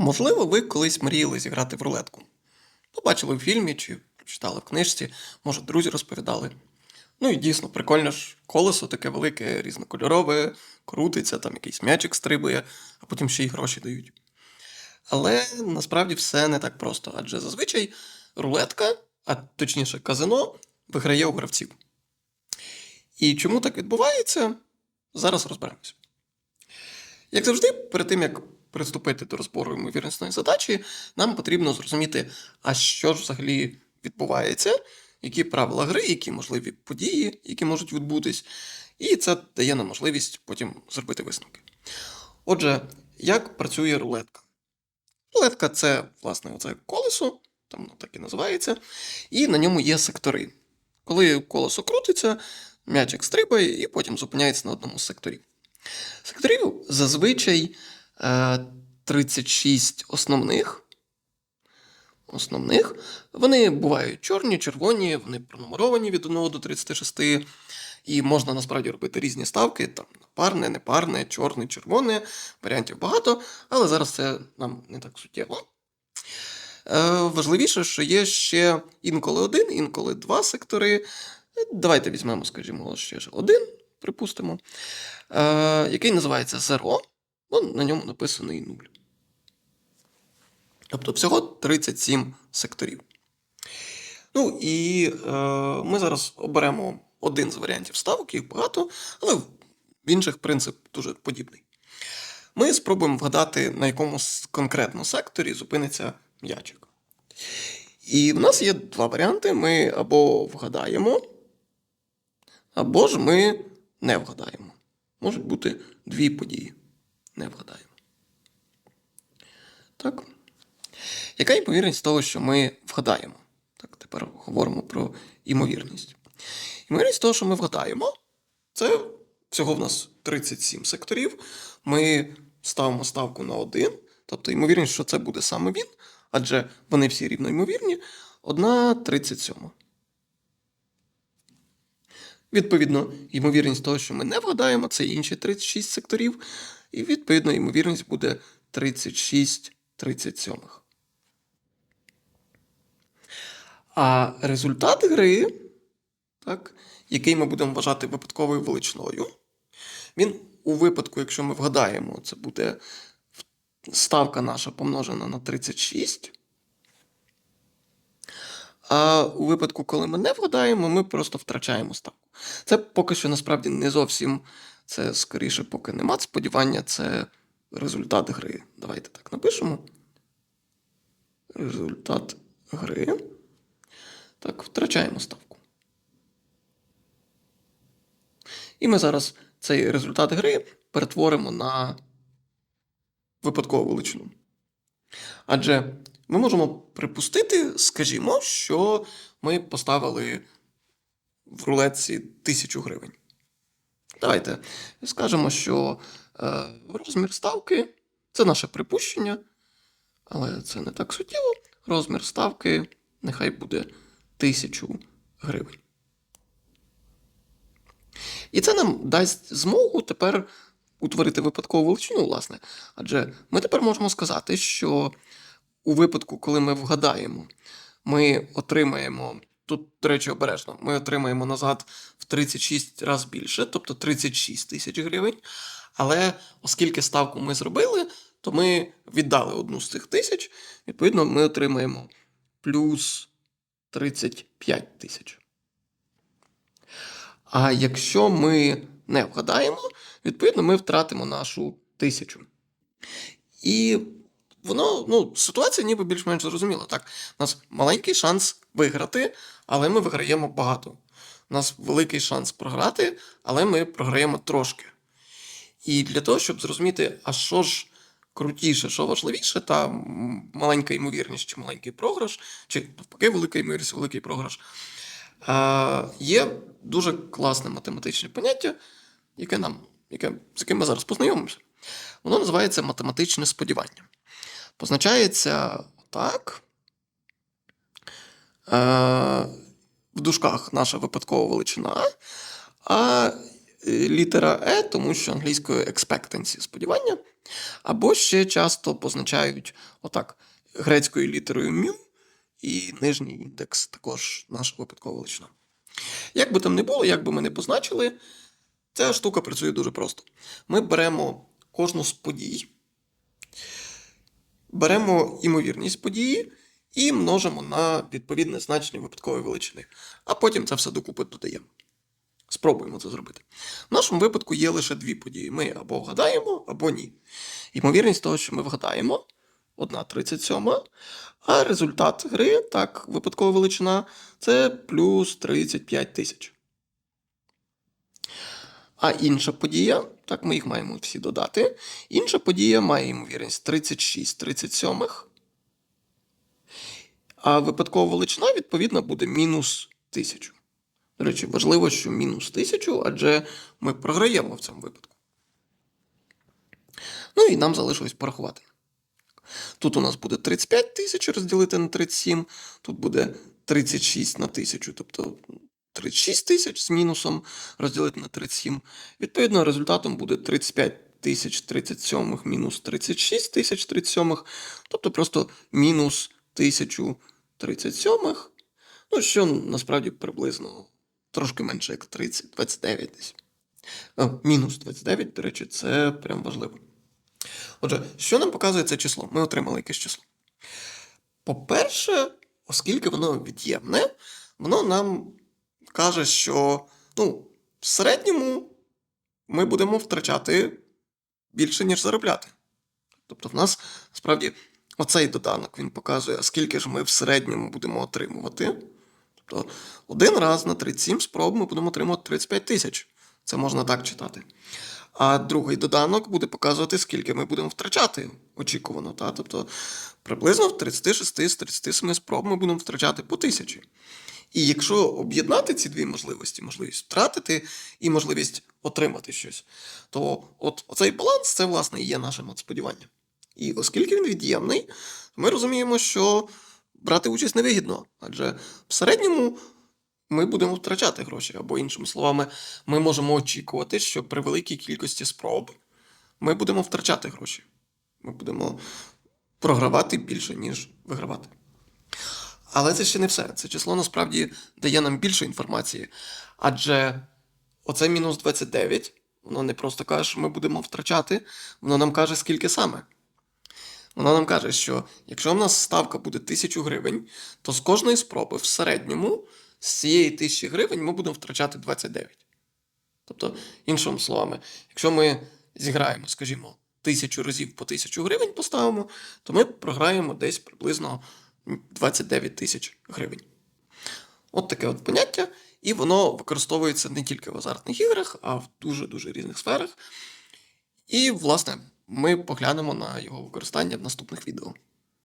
Можливо, ви колись мріяли зіграти в рулетку. Побачили в фільмі чи читали в книжці, може, друзі розповідали. Ну і дійсно, прикольно ж, колесо таке велике, різнокольорове, крутиться, там якийсь м'ячик стрибує, а потім ще й гроші дають. Але насправді все не так просто, адже зазвичай рулетка, а точніше казино, виграє у гравців. І чому так відбувається, зараз розберемося. Як завжди, перед тим як приступити до розбору ймовірностної задачі, нам потрібно зрозуміти, а що ж взагалі відбувається, які правила гри, які можливі події, які можуть відбутись, і це дає нам можливість потім зробити висновки. Отже, як працює рулетка? Рулетка це, власне, оце колесо, там воно так і називається, і на ньому є сектори. Коли колесо крутиться, м'ячик стрибає і потім зупиняється на одному з секторів. Секторів зазвичай 36 основних. Основних. Вони бувають чорні, червоні, вони пронумеровані від 1 до 36. І можна насправді робити різні ставки: там парне, непарне, чорне, червоне, варіантів багато, але зараз це нам не так суттєво. Е, важливіше, що є ще інколи один, інколи два сектори. Е, Давайте візьмемо, скажімо, ще один, припустимо, е, який називається Zero, бо на ньому написаний 0. Тобто всього 37 секторів. Ну і е, ми зараз оберемо один з варіантів ставок, їх багато, але в інших принцип дуже подібний. Ми спробуємо вгадати, на якому конкретно секторі зупиниться м'ячик. І в нас є два варіанти: ми або вгадаємо, або ж ми не вгадаємо. Можуть бути дві події. Не вгадаємо. Так. Яка ймовірність того, що ми вгадаємо? Так, тепер говоримо про ймовірність. Ймовірність того, що ми вгадаємо, це всього в нас 37 секторів. Ми ставимо ставку на один, тобто ймовірність, що це буде саме він, адже вони всі рівноімовірні, одна 37. Відповідно, ймовірність того, що ми не вгадаємо, це інші 36 секторів, і відповідно ймовірність буде 36 37. А результат гри, так, який ми будемо вважати випадковою величиною, він у випадку, якщо ми вгадаємо, це буде ставка наша помножена на 36. А у випадку, коли ми не вгадаємо, ми просто втрачаємо ставку. Це поки що насправді не зовсім, це скоріше, поки нема сподівання, це результат гри. Давайте так напишемо. Результат гри. Так, втрачаємо ставку. І ми зараз цей результат гри перетворимо на випадкову величину. Адже ми можемо припустити, скажімо, що ми поставили в рулетці тисячу гривень. Давайте скажемо, що е, розмір ставки це наше припущення, але це не так суттєво. Розмір ставки нехай буде тисячу гривень. І це нам дасть змогу тепер утворити випадкову величину, власне. Адже ми тепер можемо сказати, що у випадку, коли ми вгадаємо, ми отримаємо. Тут, до речі, обережно, ми отримаємо назад 36 разів більше, тобто 36 тисяч гривень. Але оскільки ставку ми зробили, то ми віддали одну з цих тисяч, відповідно, ми отримаємо плюс 35 тисяч. А якщо ми не вгадаємо, відповідно, ми втратимо нашу тисячу. І воно, ну, ситуація ніби більш-менш зрозуміла. Так, у нас маленький шанс виграти, але ми виграємо багато. У нас великий шанс програти, але ми програємо трошки. І для того, щоб зрозуміти, а що ж крутіше, що важливіше, та маленька ймовірність чи маленький програш, чи навпаки, велика ймовірність, великий програш, є дуже класне математичне поняття, яке нам, яке, з яким ми зараз познайомимося. Воно називається математичне сподівання. Позначається так. Е, в дужках наша випадкова величина, а е, літера E, тому що англійською expectancy сподівання, Або ще часто позначають отак грецькою літерою μ і нижній індекс також наша випадкова величина. Як би там не було, як би ми не позначили, ця штука працює дуже просто. Ми беремо кожну з подій, беремо імовірність події і множимо на відповідне значення випадкової величини, а потім це все докупи додаємо. Спробуємо це зробити. В нашому випадку є лише дві події. Ми або вгадаємо, або ні. Ймовірність того, що ми вгадаємо, 1,37, а результат гри, так, випадкова величина, це плюс 35 тисяч. А інша подія, так, ми їх маємо всі додати. Інша подія має ймовірність 36 37. А випадкова величина, відповідно, буде мінус 1000. До речі, важливо, що мінус 1000, адже ми програємо в цьому випадку. Ну і нам залишилось порахувати. Тут у нас буде 35 тисяч розділити на 37, тут буде 36 на 1000, тобто 36 тисяч з мінусом розділити на 37. Відповідно, результатом буде 35 тисяч 37 мінус 36 тисяч 37, тобто просто мінус 1037, ну що насправді приблизно трошки менше, як 30, 29 десь. А, мінус 29, до речі, це прям важливо. Отже, що нам показує це число? Ми отримали якесь число. По-перше, оскільки воно від'ємне, воно нам каже, що ну, в середньому ми будемо втрачати більше, ніж заробляти. Тобто, в нас справді оцей доданок він показує, скільки ж ми в середньому будемо отримувати. Тобто, один раз на 37 спроб ми будемо отримувати 35 тисяч. Це можна так читати. А другий доданок буде показувати, скільки ми будемо втрачати очікувано. Та? Тобто приблизно в 36 з 37 спроб ми будемо втрачати по тисячі. І якщо об'єднати ці дві можливості, можливість втратити і можливість отримати щось, то от оцей баланс це, власне, і є от сподіванням. І оскільки він від'ємний, ми розуміємо, що брати участь невигідно, адже в середньому ми будемо втрачати гроші. Або, іншими словами, ми можемо очікувати, що при великій кількості спроб ми будемо втрачати гроші. Ми будемо програвати більше, ніж вигравати. Але це ще не все. Це число насправді дає нам більше інформації. Адже оце мінус 29, воно не просто каже, що ми будемо втрачати, воно нам каже, скільки саме. Воно нам каже, що якщо в нас ставка буде 1000 гривень, то з кожної спроби в середньому з цієї 1000 гривень ми будемо втрачати 29. Тобто, іншими словами, якщо ми зіграємо, скажімо, тисячу разів по 1000 гривень поставимо, то ми програємо десь приблизно 29 тисяч гривень. От таке от поняття, і воно використовується не тільки в азартних іграх, а в дуже-дуже різних сферах. І, власне, ми поглянемо на його використання в наступних відео.